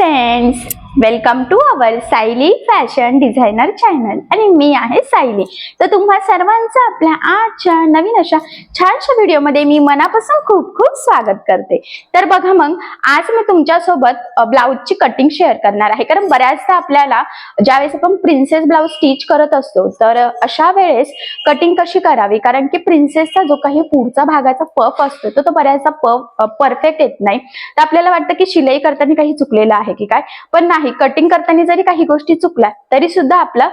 friends. Welcome to our Sayali fashion designer channel आणि मी आहे सायली. तर तुम्हा सर्वांचं आपल्या आजच्या नवीन अशा छानशा व्हिडिओमध्ये मी मनापासून खूप खूप स्वागत करते. तर बघा मग आज मी तुमच्यासोबत ब्लाऊजची कटिंग शेअर करणार आहे. कारण बऱ्याचदा आपल्याला ज्यावेळेस आपण प्रिन्सेस ब्लाऊज स्टिच करत असतो तर अशा वेळेस कटिंग कशी करावी? कारण की प्रिन्सेसचा जो काही पुढचा भागाचा पफ असतो तो तो बऱ्याचदा पफ परफेक्ट येत नाही. तर आपल्याला वाटतं की शिलाई करताना काही चुकलेलं आहे की काय? पण नाही. कटिंग करताना जरी काही गोष्टी चुकल्या तरी सुद्धा आपला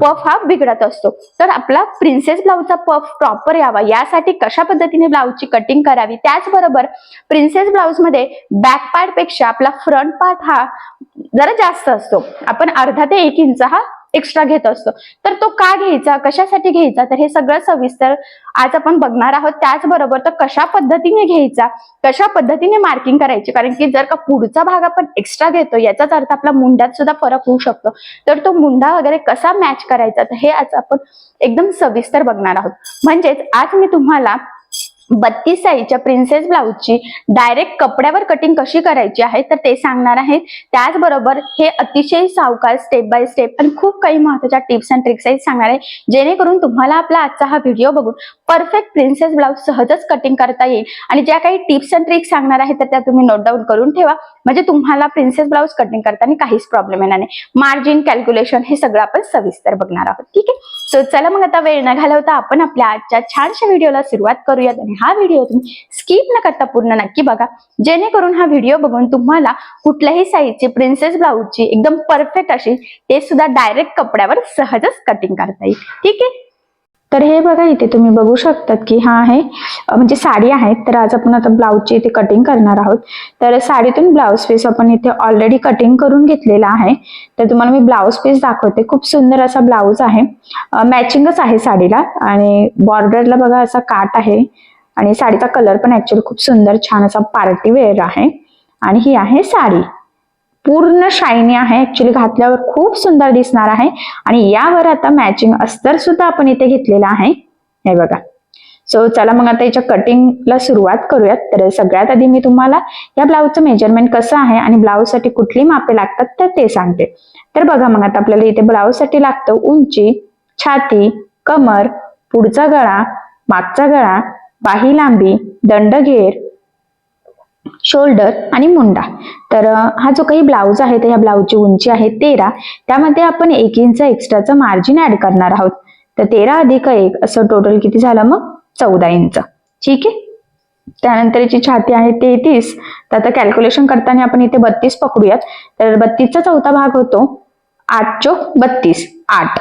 पफ हा बिघडत असतो. तर आपला प्रिन्सेस ब्लाऊजचा पफ प्रॉपर यावा. यासाठी कशा पद्धतीने ब्लाऊजची कटिंग करावी? त्याचबरोबर प्रिन्सेस ब्लाऊजमध्ये बॅक पार्टपेक्षा आपला फ्रंट पार्ट हा जरा जास्त असतो. आपण अर्धा ते एक इंच हा एक्स्ट्रा घेत असतो. तर तो का घ्यायचा? कशासाठी घ्यायचा? तर हे सगळं सविस्तर आज आपण बघणार आहोत. त्याचबरोबर तर कशा पद्धतीने घ्यायचा? कशा पद्धतीने मार्किंग करायची? कारण की जर का पुढचा भाग आपण एक्स्ट्रा घेतो याचाच अर्थ आपला मुंड्यात सुद्धा फरक होऊ शकतो. तर तो मुंडा वगैरे कसा मॅच करायचा? तर हे आज आपण एकदम सविस्तर बघणार आहोत. म्हणजेच आज मी तुम्हाला बत्तीस साईजच्या प्रिन्सेस ब्लाऊजची डायरेक्ट कपड्यावर कटिंग कशी करायची आहे तर ते सांगणार आहेत. त्याचबरोबर हे अतिशय सावकार स्टेप बाय स्टेप आणि खूप काही महत्त्वाच्या टिप्स अँड ट्रिक्स आहेत सांगणार आहे. जेणेकरून तुम्हाला आपला आजचा हा व्हिडिओ बघून परफेक्ट प्रिन्सेस ब्लाऊज सहजच कटिंग करता येईल. आणि ज्या काही टिप्स अँड ट्रिक्स सांगणार आहेत तर त्या तुम्ही नोट डाऊन करून ठेवा. म्हणजे तुम्हाला प्रिन्सेस ब्लाऊज कटिंग करताना काहीच प्रॉब्लेम येणार नाही. मार्जिन कॅल्क्युलेशन हे सगळं आपण सविस्तर बघणार आहोत. ठीक आहे? सो चला मग आता वेळ न घालवता आपण आपल्या आजच्या छानशा व्हिडिओला सुरुवात करूयात आणि हा व्हिडिओ तुम्ही स्किप न करता पूर्ण नक्की बघा. जेणेकरून हा व्हिडिओ बघून तुम्हाला कुठल्याही साईजची प्रिन्सेस ब्लाऊजची एकदम परफेक्ट अशी ते सुद्धा डायरेक्ट कपड्यावर सहजच कटिंग करता येईल. ठीक आहे? तर हे बघा इथे तुम्ही बघू शकतात की हा आहे म्हणजे साडी आहे. तर आज आपण आता ब्लाऊजची इथे कटिंग करणार आहोत. तर साडीतून ब्लाऊज पीस आपण इथे ऑलरेडी कटिंग करून घेतलेला आहे. तर तुम्हाला मी ब्लाऊज पीस दाखवते. खूप सुंदर असा ब्लाऊज आहे. मॅचिंगच आहे साडीला. आणि बॉर्डरला बघा असा काट आहे. आणि साडीचा कलर पण ऍक्च्युअली खूप सुंदर छान असा पार्टी वेअर आहे. आणि ही आहे साडी. पूर्ण शायनी आहे. ऍक्च्युली घातल्यावर खूप सुंदर दिसणार आहे. आणि यावर आता मॅचिंग अस्तर सुद्धा आपण इथे घेतलेला आहे. हे बघा. सो चला मग आता याच्या कटिंगला सुरुवात करूयात. तर सगळ्यात आधी मी तुम्हाला या ब्लाऊजचं मेजरमेंट कसं आहे आणि ब्लाऊजसाठी कुठली मापे लागतात तर ते सांगते. तर बघा मग आता आपल्याला इथे ब्लाऊजसाठी लागतं उंची छाती कमर पुढचा गळा मागचा गळा बाही लांबी दंडघेर शोल्डर आणि मुंडा. तर हा जो काही ब्लाऊज आहे तर ह्या ब्लाऊजची उंची आहे तेरा. त्यामध्ये आपण एक इंच एक्स्ट्राचं मार्जिन ऍड करणार आहोत. तर तेरा अधिक एक असं टोटल किती झालं मग? चौदा इंच. ठीक आहे? त्यानंतर छाती आहे तेहतीस. तर आता कॅल्क्युलेशन करताना आपण इथे बत्तीस पकडूयात. तर बत्तीसचा चौथा भाग होतो आठ चोक बत्तीस आठ.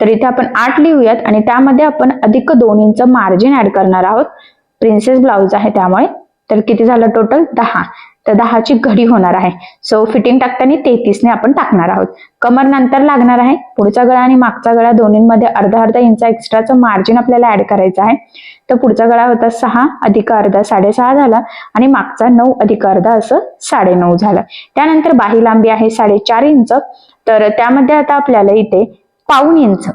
तर इथे आपण आठ लिहूयात आणि त्यामध्ये आपण अधिक दोन इंच मार्जिन ऍड करणार आहोत. प्रिन्सेस ब्लाऊज आहे त्यामुळे. तर किती झालं टोटल दहा. तर दहाची घडी होणार आहे. सो फिटिंग टाकताना तेहतीसने आपण टाकणार आहोत. कमर नंतर लागणार आहे. पुढचा गळा आणि मागचा गळा दोन्हीमध्ये अर्धा अर्धा इंच एक्स्ट्राचं मार्जिन आपल्याला ऍड करायचं आहे. तर पुढचा गळा होता सहा अधिक अर्धा साडेसहा झाला आणि मागचा नऊ अधिक अर्धा असं साडेनऊ झालं. त्यानंतर बाही लांबी आहे साडेचार इंच. तर त्यामध्ये आता आपल्याला इथे पाऊन इंच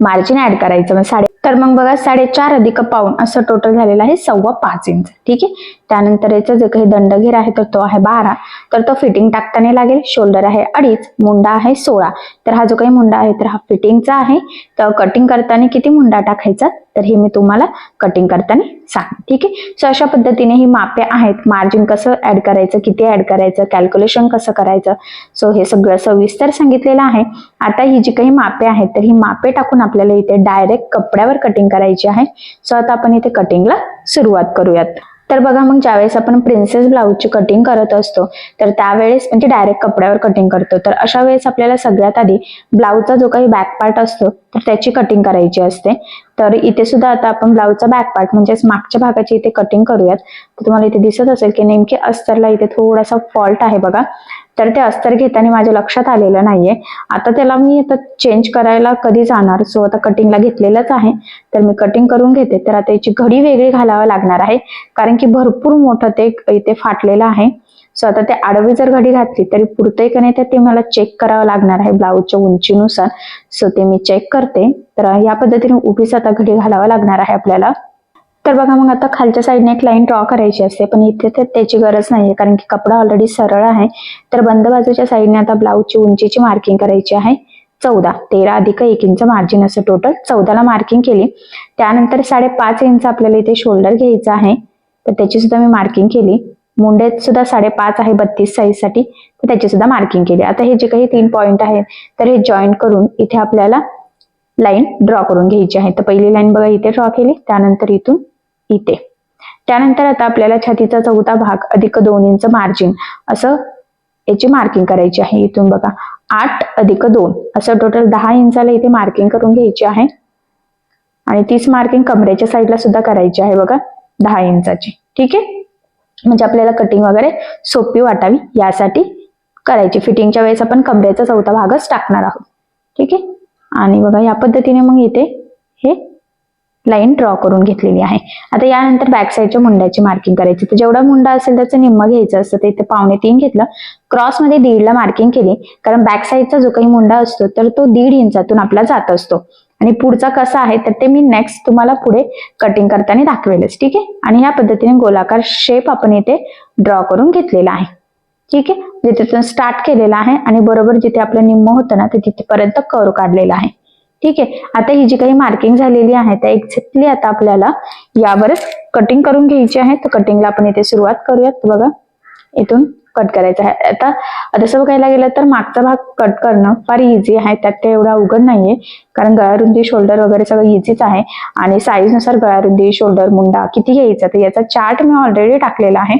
मार्जिन ऍड करायचं. मग साडे तर मग बघा साडेचार अधिक पाऊन असं टोटल झालेलं आहे सव्वा पाच इंच. ठीक आहे? त्यानंतर याचा जो काही दंडघेर आहे तर तो आहे बारा. तर तो फिटिंग टाकताना लागेल. शोल्डर आहे अडीच मुंडा आहे सोळा. तर हा जो काही मुंडा आहे तर हा फिटिंगचा आहे. तर कटिंग करताना किती मुंडा टाकायचा? तर हे मी तुम्हाला कटिंग करताना सांग ठीक आहे? सो अशा पद्धतीने ही मापे आहेत. मार्जिन कसं ऍड करायचं किती ऍड करायचं कॅल्क्युलेशन कसं करायचं? सो हे सगळं सविस्तर सांगितलेलं आहे. आता ही जी काही मापे आहेत तर ही मापे टाकून आपल्याला इथे डायरेक्ट कपड्यावर कटिंग करायची आहे. सो आता आपण इथे कटिंगला सुरुवात करूयात. तर बघा मग ज्यावेळेस आपण प्रिन्सेस ब्लाऊजची कटिंग करत असतो तर त्यावेळेस म्हणजे डायरेक्ट कपड्यावर कटिंग करतो. तर अशा वेळेस आपल्याला सगळ्यात आधी ब्लाऊजचा जो काही बॅक पार्ट असतो तर त्याची कटिंग करायची असते. तर इथे सुद्धा आता आपण ब्लाऊजचा बॅक पार्ट म्हणजेच मागच्या भागाची इथे कटिंग करूयात. तर तुम्हाला इथे दिसत असेल की नेमकी अस्तरला इथे थोडासा फॉल्ट आहे बघा. तर ते अस्तर घेताना माझ्या लक्षात आलेलं नाहीये. आता त्याला मी आता चेंज करायला कधी जाणार? सो आता कटिंगला घेतलेलंच आहे. तर मी कटिंग करून घेते. तर आता याची घडी वेगळी घालावं लागणार आहे. कारण की भरपूर मोठं ते इथे फाटलेलं आहे. सो आता ते आडवी जर घडी घातली तरी पुरते का नाही तर ते मला चेक करावं लागणार आहे ब्लाऊजच्या उंचीनुसार. सो ते मी चेक करते. तर या पद्धतीने उभीच आता घडी घालावं लागणार आहे आपल्याला. तर बघा मग आता खालच्या साईडने एक लाईन ड्रॉ करायची असते. पण इथे तर त्याची गरज नाही आहे कारण की कपडा ऑलरेडी सरळ आहे. तर बंद बाजूच्या साईडने आता ब्लाऊजची उंचीची मार्किंग करायची आहे. चौदा तेरा अधिक एक इंच मार्जिन असं टोटल चौदाला मार्किंग केली. त्यानंतर साडेपाच इंच आपल्याला इथे शोल्डर घ्यायचं आहे. तर त्याची सुद्धा मी मार्किंग केली. मुंडेत सुद्धा साडेपाच आहे बत्तीस साईजसाठी तर त्याची सुद्धा मार्किंग केली. आता हे जे काही तीन पॉईंट आहेत तर हे जॉईन करून इथे आपल्याला लाईन ड्रॉ करून घ्यायची आहे. तर पहिली लाईन बघा इथे ड्रॉ केली. त्यानंतर इथून इथे. त्यानंतर आता आपल्याला छातीचा चौथा भाग अधिक दोन इंच मार्जिन असं याची मार्किंग करायची आहे इथून बघा. आठ अधिक दोन असं टोटल दहा इंचाला इथे मार्किंग करून घ्यायची आहे. आणि तीच मार्किंग कमरेच्या साईडला सुद्धा करायची आहे बघा दहा इंचाची. ठीक आहे? म्हणजे आपल्याला कटिंग वगैरे सोपी वाटावी यासाठी करायची. फिटिंगच्या वेळेस आपण कमरेचा चौथा भागच टाकणार आहोत. ठीक आहे? आणि बघा या पद्धतीने मग इथे हे लाईन ड्रॉ करून घेतलेली आहे. आता यानंतर बॅक साईडच्या मुंड्याची मार्किंग करायची. तर जेवढा मुंडा असेल त्याचं निम्म घ्यायचं असतं. ते इथे पावणे तीन घेतलं. क्रॉसमध्ये दीडला मार्किंग केली. कारण बॅक साईडचा जो काही मुंडा असतो तर तो दीड इंचातून आपला जात असतो. आणि पुढचा कसा आहे तर ते मी नेक्स्ट तुम्हाला पुढे कटिंग करताना दाखवेलच. ठीक आहे? आणि ह्या पद्धतीने गोलाकार शेप आपण इथे ड्रॉ करून घेतलेला आहे. ठीक आहे? म्हणजे जिथे स्टार्ट केलेला आहे. आणि बरोबर जिथे आपलं निम्म होतं ना ते तिथेपर्यंत कर्व काढलेला आहे. ठीक आहे? आता ही जी काही मार्किंग झालेली आहे त्या एक्झॅक्टली आता आपल्याला यावरच कटिंग करून घ्यायची आहे. तर कटिंगला आपण इथे सुरुवात करूयात. बघा इथून कट करायचं आहे. आता तसं बघायला गेलं तर मागचा भाग कट करणं फार इझी आहे. त्यात ते एवढा अवघड नाहीये. कारण गळारुंदी शोल्डर वगैरे सगळं इझीच आहे. आणि साईजनुसार गळारुंदी शोल्डर मुंडा किती घ्यायचा? तर याचा चार्ट मी ऑलरेडी टाकलेला आहे.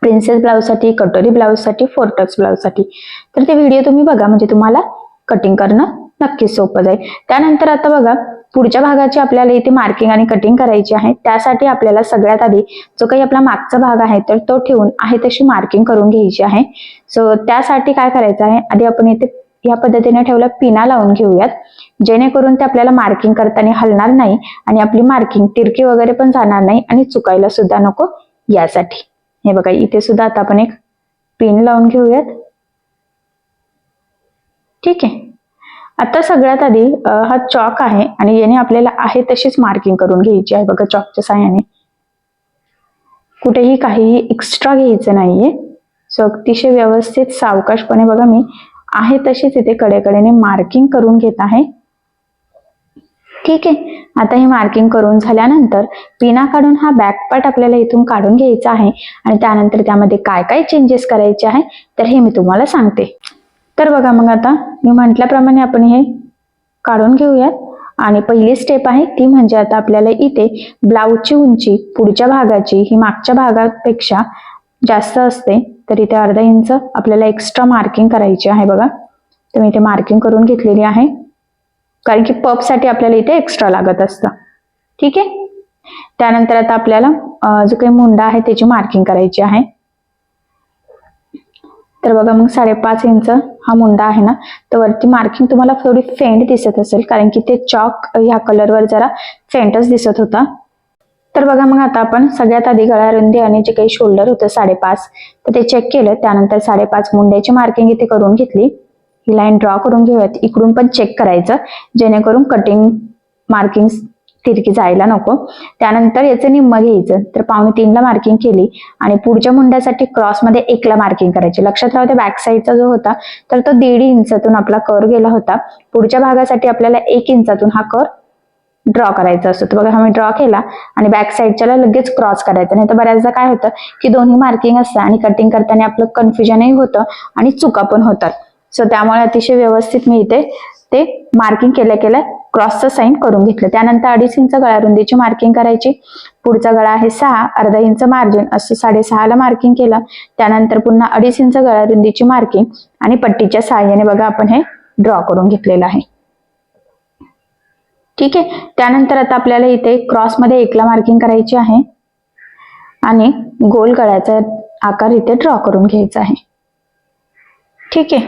प्रिन्सेस ब्लाऊजसाठी कटोरी ब्लाऊजसाठी फोर्टक्स ब्लाऊजसाठी तर ते व्हिडिओ तुम्ही बघा. म्हणजे तुम्हाला कटिंग करणं नक्कीच सोपं जाईल. त्यानंतर आता बघा पुढच्या भागाची आपल्याला इथे मार्किंग आणि कटिंग करायची आहे. त्यासाठी आपल्याला सगळ्यात आधी जो काही आपला मागचा भाग आहे तर तो ठेवून आहे तशी मार्किंग करून घ्यायची आहे. सो त्यासाठी काय करायचं आहे? आधी आपण इथे या पद्धतीने ठेवला पिना लावून घेऊयात. जेणेकरून ते आपल्याला मार्किंग करताना हलणार नाही आणि आपली मार्किंग तिरकी वगैरे पण जाणार नाही आणि चुकायला सुद्धा नको यासाठी. हे बघा इथे सुद्धा आता आपण एक पिन लावून घेऊयात. ठीक आहे. आता सगळ्यात आधी हा चॉक आहे आणि याने आपल्याला आहे तशीच मार्किंग करून घ्यायची आहे. बघा चॉकच्या साह्याने. कुठेही काहीही एक्स्ट्रा घ्यायचं नाहीये. सो अतिशय व्यवस्थित सावकाशपणे बघा मी आहे तशीच इथे कडेकडेने मार्किंग करून घेत आहे. ठीक आहे. आता हे मार्किंग करून झाल्यानंतर पिना काढून हा बॅक पार्ट आपल्याला इथून काढून घ्यायचा आहे. आणि त्यानंतर त्यामध्ये काय काय चेंजेस करायचे आहे तर हे मी तुम्हाला सांगते. तर बघा मग आता मी म्हटल्याप्रमाणे आपण हे काढून घेऊयात. आणि पहिली स्टेप आहे ती म्हणजे आता आपल्याला इथे ब्लाऊजची उंची पुढच्या भागाची ही मागच्या भागापेक्षा जास्त असते तर इथे अर्धा इंच आपल्याला एक्स्ट्रा मार्किंग करायची आहे बघा. तर मी इथे मार्किंग करून घेतलेली आहे. कारण की पपसाठी आपल्याला इथे एक्स्ट्रा लागत असतं. ठीक आहे? त्यानंतर आता आपल्याला जो काही मुंडा आहे त्याची मार्किंग करायची आहे. तर बघा मग साडेपाच इंच हा मुंडा आहे ना तर वरती मार्किंग तुम्हाला थोडी फेंट दिसत असेल कारण की ते चॉक ह्या कलरवर जरा फेंटच दिसत होता. तर बघा मग आता आपण सगळ्यात आधी गळारुंदी आणि जे काही शोल्डर होतं साडेपाच तर ते चेक केलं त्यानंतर साडेपाच मुंड्याची मार्किंग इथे करून घेतली. ही लाईन ड्रॉ करून घेऊयात. इकडून पण चेक करायचं जेणेकरून कटिंग मार्किंग तिरकी जायला नको. त्यानंतर याचं निम्म घ्यायचं. तर पावणे तीनला मार्किंग केली आणि पुढच्या मुंड्यासाठी क्रॉसमध्ये एकला मार्किंग करायची. लक्षात राहू बॅक साईडचा जो होता तर तो दीड इंचातून आपला कर गेला होता. पुढच्या भागासाठी आपल्याला एक इंचातून हा कर ड्रॉ करायचा असतो. तर बघा हा मी ड्रॉ केला आणि बॅक साईडच्याला लगेच क्रॉस करायचं. नाही तर बऱ्याचदा काय होतं की दोन्ही मार्किंग असतं आणि कटिंग करताना आपलं कन्फ्युजनही होतं आणि चुका पण होतात. सो त्यामुळे अतिशय व्यवस्थित मी इथे ते मार्किंग केल्या केल्या क्रॉसचं साईन करून घेतलं. त्यानंतर अडीच इंच गळारुंदीची मार्किंग करायची. पुढचा गळा आहे सहा अर्धा इंच मार्जिन असं साडेसहाला मार्किंग केलं. त्यानंतर पुन्हा अडीच इंच गळारुंदीची मार्किंग आणि पट्टीच्या सहाय्याने बघा आपण हे ड्रॉ करून घेतलेलं आहे. ठीक आहे? त्यानंतर आता आपल्याला इथे क्रॉसमध्ये एकला मार्किंग करायची आहे. आणि गोल गळ्याचा आकार इथे ड्रॉ करून घ्यायचा आहे. ठीक आहे?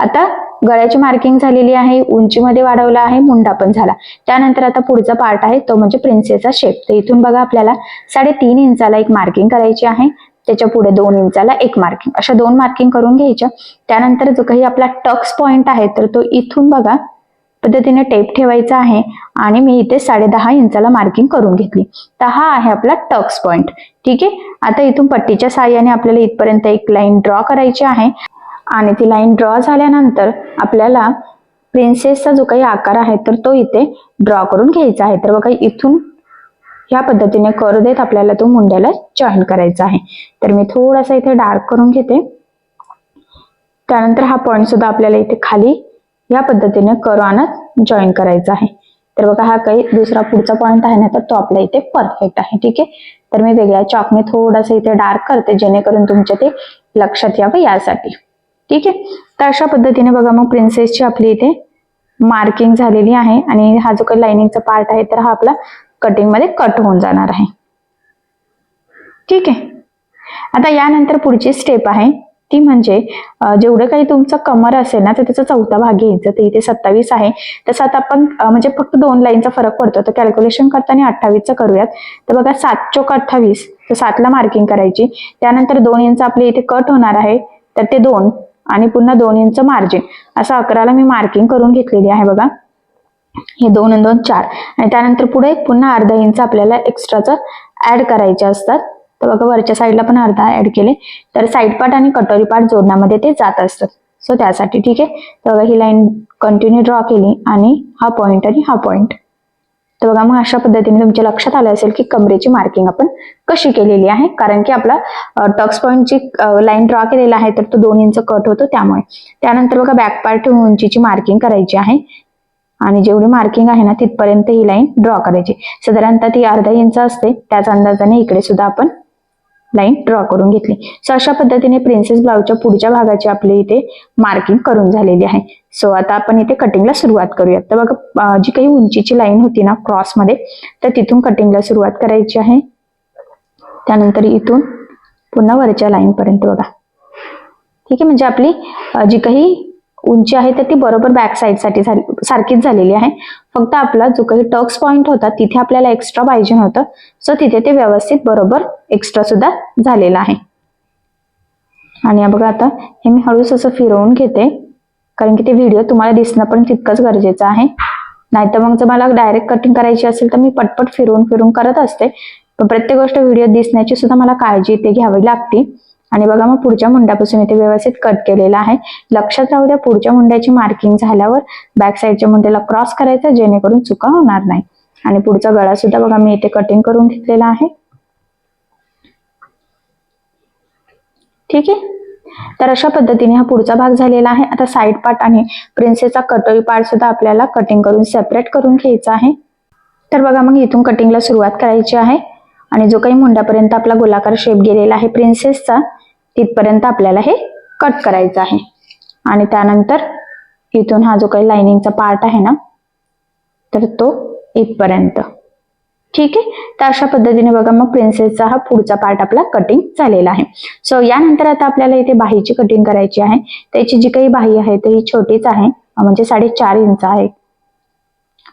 आता गळ्याची मार्किंग झालेली आहे उंचीमध्ये वाढवला आहे मुंडा पण झाला. त्यानंतर आता पुढचा पार्ट आहे तो म्हणजे प्रिन्सेसचा शेप तर इथून बघा आपल्याला साडेतीन इंचाला एक मार्किंग करायची आहे. त्याच्या पुढे दोन इंचाला एक मार्किंग अशा दोन मार्किंग करून घ्यायच्या. त्यानंतर जो काही आपला टक्स पॉइंट आहे तर तो इथून बघा पद्धतीने टेप ठेवायचा आहे. आणि मी इथे साडे दहा इंचाला मार्किंग करून घेतली. तर हा आहे आपला टक्स पॉइंट ठीक आहे? आता इथून पट्टीच्या साह्याने आपल्याला इथपर्यंत एक लाईन ड्रॉ करायची आहे. आणि ती लाईन ड्रॉ झाल्यानंतर आपल्याला प्रिन्सेसचा जो काही आकार आहे तर तो इथे ड्रॉ करून घ्यायचा आहे. तर बघा इथून ह्या पद्धतीने कर देत आपल्याला तो मुंड्याला जॉईन करायचा आहे. तर मी थोडासा इथे डार्क करून घेते. त्यानंतर हा पॉईंट सुद्धा आपल्याला इथे खाली या पद्धतीने कर आणत जॉईन करायचा आहे. तर बघा हा काही दुसरा पुढचा पॉईंट आहे ना तर तो आपल्या इथे परफेक्ट आहे. ठीक आहे? तर मी वेगळ्या चॉकने थोडासा इथे डार्क करते जेणेकरून तुमच्या ते लक्षात यावं यासाठी. ठीक आहे? तर अशा पद्धतीने बघा मग प्रिन्सेसची आपली इथे मार्किंग झालेली आहे आणि हा जो काही लाइनिंगचा पार्ट आहे तर हा आपला कटिंगमध्ये कट होऊन जाणार आहे. ठीक आहे? आता यानंतर पुढची स्टेप आहे. ती म्हणजे जेवढं काही तुमचं कमर असेल ना तर त्याचा चौथा भाग घ्यायचा. तर इथे सत्तावीस आहे. तसं आता आपण म्हणजे फक्त दोन लाईनचा फरक पडतो. तर कॅल्क्युलेशन करताना अठ्ठावीसचं करूयात. तर बघा सात चोक अठ्ठावीस. तर सातला मार्किंग करायची. त्यानंतर दोन इंच आपले इथे कट होणार आहे. तर ते दोन. आणि पुन्हा दोन इंच मार्जिन असं अकराला मी मार्किंग करून घेतलेली आहे बघा. हे दोन दोन चार. आणि त्यानंतर पुढे पुन्हा अर्धा इंच आपल्याला एक्स्ट्राचं ऍड करायचे असतात. तर बघा वरच्या साईडला पण अर्धा ऍड केले. तर साईड पार्ट आणि कटोरी पार्ट जोडण्यामध्ये ते जात असतात. सो त्यासाठी ठीक आहे. तर बघा ही लाईन कंटिन्यू ड्रॉ केली आणि हा पॉइंट आणि हा पॉइंट तर बघा मग अशा पद्धतीने तुमच्या लक्षात आलं असेल की कमरेची मार्किंग आपण कशी केलेली आहे. कारण की आपला टक्स पॉईंटची लाईन ड्रॉ केलेला आहे तर तो दोन इंच कट होतो त्यामुळे. त्यानंतर बघा बॅक पार्ट उंचीची मार्किंग करायची आहे. आणि जेवढी मार्किंग आहे ना तिथपर्यंत ही लाईन ड्रॉ करायची. साधारणतः ती अर्धा इंच असते. त्याच अंदाजाने इकडे सुद्धा आपण लाईन ड्रॉ करून घेतली. सो अशा पद्धतीने प्रिन्सेस ब्लाउजच्या पुढच्या भागाची आपली इथे मार्किंग करून झालेली आहे. सो आता आपण इथे कटिंगला सुरुवात करूयात. तर बघा जी काही उंचीची लाईन होती ना क्रॉसमध्ये तर तिथून कटिंगला सुरुवात करायची आहे. त्यानंतर इथून पुन्हा वरच्या लाईनपर्यंत बघा. ठीक आहे म्हणजे आपली जी काही उंची आहे तर ती बरोबर बॅक साईडसाठी झाली सारखीच झालेली आहे. फक्त आपला जो काही टक्स पॉइंट होता तिथे आपल्याला एक्स्ट्रा पाहिजे होतं सो तिथे ते व्यवस्थित बरोबर एक्स्ट्रा सुद्धा झालेलं आहे. आणि बघा आता हे मी हळूच असं फिरवून घेते. कारण की ते व्हिडिओ तुम्हाला दिसणं पण तितकंच गरजेचं आहे. नाहीतर मग जर मला डायरेक्ट कटिंग करायची असेल तर मी पटपट फिरवून फिरून करत असते. पण प्रत्येक गोष्ट व्हिडिओ दिसण्याची सुद्धा मला काळजी इथे घ्यावी लागते. आणि बघा मग पुढच्या मुंड्यापासून इथे व्यवस्थित कट केलेला आहे. लक्षात राहू द्या पुढच्या मुंड्याची मार्किंग झाल्यावर बॅक साईडच्या मुंड्याला क्रॉस करायचं जेणेकरून चुका होणार नाही. आणि पुढचा गळा सुद्धा बघा मी इथे कटिंग करून घेतलेला आहे. ठीक आहे? तर अशा पद्धतीने हा पुढचा भाग झालेला आहे. आता साईड पार्ट आणि प्रिन्सेसचा कटोरी पार्ट सुद्धा आपल्याला कटिंग करून सेपरेट करून घ्यायचा आहे. तर बघा मग इथून कटिंगला सुरुवात करायची आहे. आणि जो काही मुंड्यापर्यंत आपला गोलाकार शेप गेलेला आहे प्रिन्सेसचा तिथपर्यंत आपल्याला हे कट करायचं आहे. आणि त्यानंतर इथून हा जो काही लाइनिंगचा पार्ट आहे ना तर तो इथपर्यंत. ठीक आहे? तर अशा पद्धतीने बघा मग प्रिन्सेसचा हा पुढचा पार्ट आपला कटिंग झालेला आहे. सो यानंतर आता आपल्याला इथे बाहीची कटिंग करायची आहे. त्याची जी काही बाही आहे तर ही छोटीच आहे. म्हणजे साडेचार इंच आहे.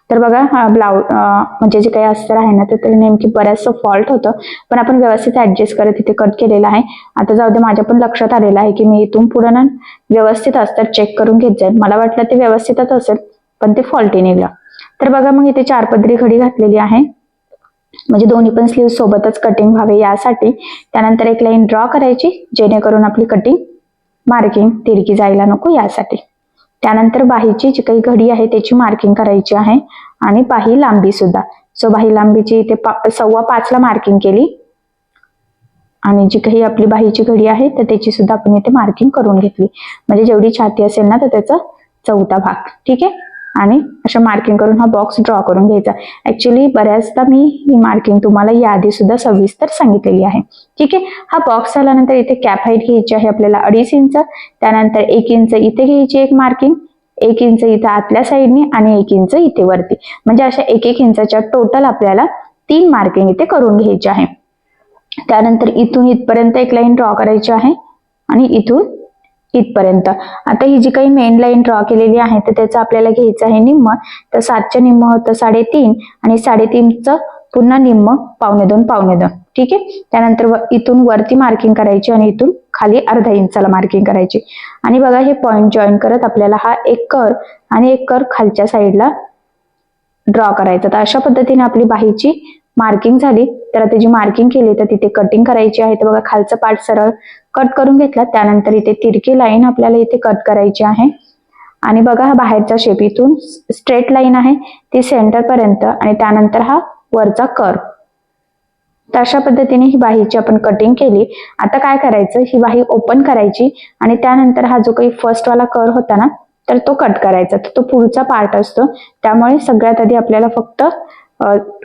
तर बघा हा ब्लाऊज म्हणजे जे काही अस्तर आहे ना तर ते नेमकी बऱ्याचसं फॉल्ट होतं. पण आपण व्यवस्थित ऍडजस्ट करत इथे कट केलेलं आहे. आता जाऊ दे माझ्या पण लक्षात आलेलं आहे की मी इथून पुढे ना व्यवस्थित अस्तर चेक करून घेत जाईल. मला वाटलं ते व्यवस्थितच असेल पण ते फॉल्टी निघलं. तर बघा मग इथे चार पदरी घडी घातलेली आहे. म्हणजे दोन्ही पण स्लीव सोबतच कटिंग व्हावे यासाठी. त्यानंतर एक लाईन ड्रॉ करायची जेणेकरून आपली कटिंग मार्किंग तिरकी जायला नको यासाठी. त्यानंतर बाहीची जी काही घडी आहे त्याची मार्किंग करायची आहे. आणि बाही लांबी सुद्धा. सो बाही लांबीची इथे पा सव्वा पाचला मार्किंग केली. आणि जी काही आपली बाहीची घडी आहे तर त्याची सुद्धा आपण इथे मार्किंग करून घेतली. म्हणजे जेवढी छाती असेल ना तर त्याचा चौथा भाग. ठीक आहे? आणि अशा मार्किंग करून हा बॉक्स ड्रॉ करून घ्यायचा. ऍक्च्युली बऱ्याचदा मी ही मार्किंग तुम्हाला याआधी सुद्धा सविस्तर सांगितलेली आहे. ठीक आहे? हा बॉक्स झाल्यानंतर इथे कॅप हाईट घ्यायची आहे आपल्याला अडीच इंच. त्यानंतर एक इंच इथे घ्यायची एक मार्किंग एक इंच इथं आतल्या साईडने आणि एक इंच इथे वरती. म्हणजे अशा एक एक इंचाच्या टोटल आपल्याला तीन मार्किंग इथे करून घ्यायची आहे. त्यानंतर इथून इथपर्यंत एक लाईन ड्रॉ करायची आहे. आणि इथून इथपर्यंत. आता ही जी काही मेन लाईन ड्रॉ केलेली आहे तर त्याचं आपल्याला घ्यायचं आहे निम्म. तर सातच्या निम्म होतं साडेतीन आणि साडेतीनचं पुन्हा निम्म पावणे दोन पावणे दोन. ठीक आहे? त्यानंतर व- इथून वरती मार्किंग करायची आणि इथून खाली अर्धा इंचाला मार्किंग करायची. आणि बघा हे पॉइंट जॉईन करत आपल्याला हा एक कर आणि एक कर खालच्या साईडला ड्रॉ करायचा. तर अशा पद्धतीने आपली बाहीची मार्किंग झाली. तर त्याची मार्किंग केली तर तिथे कटिंग करायची आहे. तर बघा खालचं पार्ट सरळ कट करून घेतला. त्यानंतर इथे तिरकी लाईन आपल्याला इथे कट करायची आहे. आणि बघा हा बाहेरचा शेप इथून स्ट्रेट लाईन आहे. ती सेंटर पर्यंत आणि त्यानंतर हा वरचा कर तर अशा पद्धतीने ही बाहीची आपण कटिंग केली. आता काय करायचं? ही बाही ओपन करायची. आणि त्यानंतर हा जो काही फर्स्ट वाला कर होता ना तर तो कट करायचा. तर तो पुढचा पार्ट असतो. त्यामुळे सगळ्यात आधी आपल्याला फक्त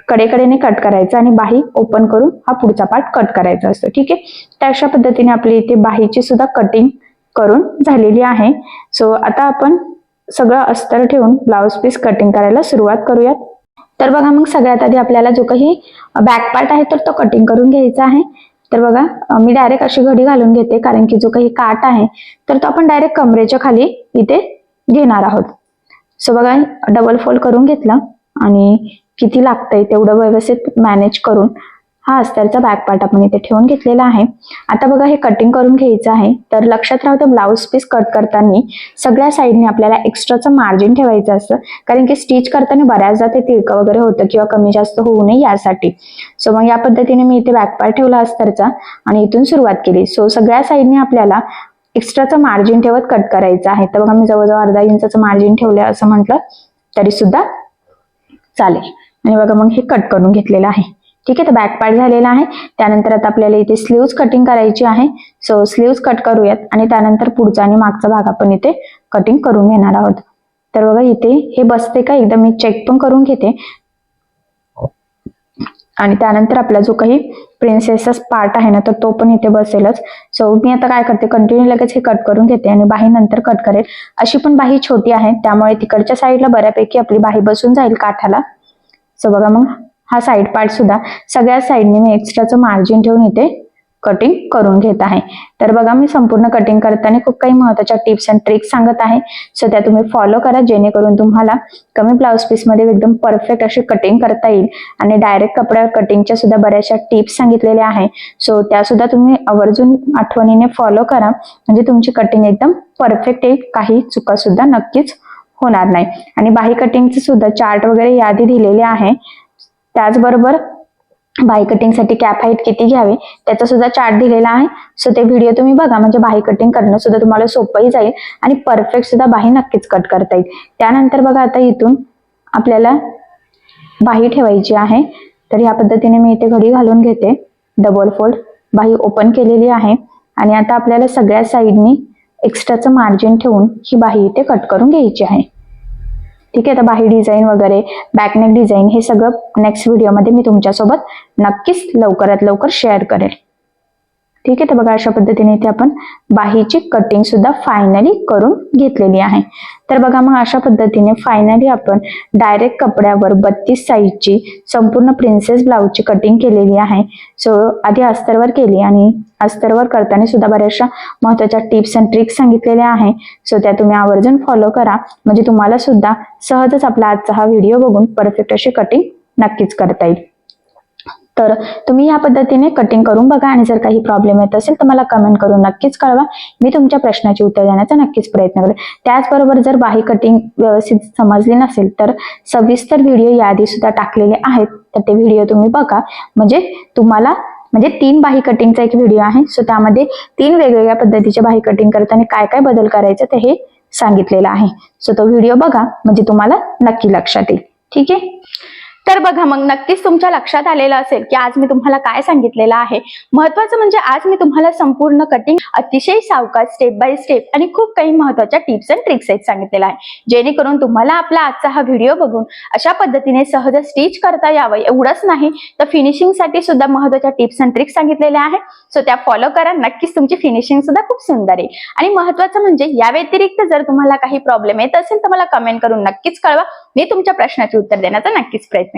कडेकडेने कट करायचा आणि बाही ओपन करून हा पुढचा पार्ट कट करायचा असतो. ठीक आहे? तर अशा पद्धतीने आपली इथे बाहीची सुद्धा कटिंग करून झालेली आहे. सो आता आपण सगळं अस्तर ठेवून ब्लाउज पीस कटिंग करायला सुरुवात करूयात. तर बघा मग सगळ्यात आधी आपल्याला जो काही बॅक पार्ट आहे तर तो कटिंग करून घ्यायचा आहे. तर बघा मी डायरेक्ट अशी घडी घालून घेते कारण की जो काही काट आहे तर तो आपण डायरेक्ट कमरेच्या खाली इथे घेणार आहोत. सो बघा डबल फोल्ड करून घेतला आणि किती लागतंय तेवढं व्यवस्थित मॅनेज करून हा अस्तरचा बॅक पार्ट आपण इथे ठेवून घेतलेला आहे. आता बघा हे कटिंग करून घ्यायचं आहे. तर लक्षात राहतं ब्लाऊज पीस कट करताना सगळ्या साईडने आपल्याला एक्स्ट्राचं मार्जिन ठेवायचं असतं. कारण की स्टिच करताना बऱ्याचदा ते तिळकं वगैरे होतं किंवा कमी जास्त होऊ नये यासाठी. सो मग या पद्धतीने मी इथे बॅक पार्ट ठेवला अस्तरचा आणि इथून सुरुवात केली. सो सगळ्या साईडने आपल्याला एक्स्ट्राचं मार्जिन ठेवत कट करायचं आहे. तर बघा मी जवळजवळ अर्धा इंचाचं मार्जिन ठेवलं असं म्हटलं तरी सुद्धा चालेल. आणि बघा मग हे कट करून घेतलेलं आहे. ठीक आहे तर बॅक पार्ट झालेला आहे. त्यानंतर आता आपल्याला इथे स्लीव्ज कटिंग करायची आहे. सो स्लीव्ज कट करूयात आणि त्यानंतर पुढचा आणि मागचा भाग आपण इथे कटिंग करून घेणार आहोत. तर बघा इथे हे बसते का? एकदा मी चेक पण करून घेते. आणि त्यानंतर आपला जो काही प्रिन्सेसचा पार्ट आहे ना तर तो पण इथे बसेलच. सो मी आता काय करते? कंटिन्यू लगेच हे कट करून घेते आणि बाही नंतर कट करेल. अशी पण बाही छोटी आहे. त्यामुळे तिकडच्या साईडला बऱ्यापैकी आपली बाही बसून जाईल काठाला. सो बघा मग हा साईड पार्ट सुद्धा सगळ्या साईडने मी एक्स्ट्राचं मार्जिन ठेवून इथे कटिंग करून घेत आहे. तर बघा मी संपूर्ण कटिंग करताना खूप काही महत्त्वाच्या टिप्स अँड ट्रिक्स सांगत आहे. सो त्या तुम्ही फॉलो करा जेणेकरून तुम्हाला कमी ब्लाऊज पीसमध्ये एकदम परफेक्ट अशी कटिंग करता येईल. आणि डायरेक्ट कपड्यावर कटिंगच्या सुद्धा बऱ्याचशा टिप्स सांगितलेल्या आहे. सो त्या सुद्धा तुम्ही आवर्जून आठवणीने फॉलो करा. म्हणजे तुमची कटिंग एकदम परफेक्ट येईल काही चुका सुद्धा नक्कीच होणार नाही. आणि बाही कटिंगचे सुद्धा चार्ट वगैरे यादी दिलेले आहे. त्याचबरोबर बाही कटिंगसाठी कॅप हाईट किती घ्यावे त्याचा सुद्धा चार्ट दिलेला आहे. सो ते व्हिडिओ तुम्ही बघा. म्हणजे बाही कटिंग करणं सुद्धा तुम्हाला सोपंही जाईल आणि परफेक्ट सुद्धा बाही नक्कीच कट करता येईल. त्यानंतर बघा आता इथून आपल्याला बाही ठेवायची आहे. तर ह्या पद्धतीने मी इथे घडी घालून घेते. डबल फोल्ड बाही ओपन केलेली आहे. आणि आता आपल्याला सगळ्या साईडनी एक्स्ट्राचं मार्जिन ठेवून ही बाही इथे कट करून घ्यायची आहे. ठीक आहे तर बाही डिझाईन वगैरे बॅकनेक डिझाईन हे सगळं नेक्स्ट व्हिडिओमध्ये मी तुमच्यासोबत नक्कीच लवकरात लवकर शेअर करेल. ठीक आहे? तर बघा अशा पद्धतीने इथे आपण बाहीची कटिंग सुद्धा फायनली करून घेतलेली आहे. तर बघा मग अशा पद्धतीने फायनली आपण डायरेक्ट कपड्यावर बत्तीस साईजची संपूर्ण प्रिन्सेस ब्लाऊजची कटिंग केलेली आहे. सो आधी अस्तरवर केली आणि अस्तरवर करताना सुद्धा बऱ्याचशा महत्त्वाच्या टिप्स अँड ट्रिक्स सांगितलेल्या आहे. सो त्या तुम्ही आवर्जून फॉलो करा. म्हणजे तुम्हाला सुद्धा सहजच आपला आजचा हा व्हिडिओ बघून परफेक्ट अशी कटिंग नक्कीच करता येईल. तर तुम्ही या पद्धतीने कटिंग करून बघा आणि जर काही प्रॉब्लेम येत असेल तर मला कमेंट करून नक्कीच कळवा. मी तुमच्या प्रश्नाचे उत्तर देण्याचा नक्कीच प्रयत्न करेन. त्याचबरोबर जर बाही कटिंग व्यवस्थित समजली नसेल तर सविस्तर व्हिडिओ यादी सुद्धा टाकलेले आहेत. तर ते व्हिडिओ तुम्ही बघा. म्हणजे तुम्हाला म्हणजे तीन बाही कटिंगचा एक व्हिडिओ आहे. सो त्यामध्ये तीन वेगवेगळ्या पद्धतीचे बाही कटिंग करताना काय काय बदल करायचं ते हे सांगितलेलं आहे. सो तो व्हिडिओ बघा. म्हणजे तुम्हाला नक्की लक्षात येईल. ठीक आहे? तर बघा मग नक्कीच तुमच्या लक्षात आलेलं असेल की आज मी तुम्हाला काय सांगितलेलं आहे. महत्वाचं म्हणजे आज मी तुम्हाला संपूर्ण कटिंग अतिशय सावकाश स्टेप बाय स्टेप आणि खूप काही महत्त्वाच्या टिप्स अँड ट्रिक्स आहेत सांगितलेलं आहे. जेणेकरून तुम्हाला आपला आजचा हा व्हिडिओ बघून अशा पद्धतीने सहज स्टिच करता यावं एवढंच नाही तर फिनिशिंगसाठी सुद्धा महत्त्वाच्या टिप्स अँड ट्रिक्स सांगितलेल्या आहेत. सो त्या फॉलो करा. नक्कीच तुमची फिनिशिंग सुद्धा खूप सुंदर येईल आणि महत्वाचं म्हणजे या व्यतिरिक्त जर तुम्हाला काही प्रॉब्लेम येत असेल तर मला कमेंट करून नक्कीच कळवा. मी तुमच्या प्रश्नाचे उत्तर देण्याचा नक्कीच प्रयत्न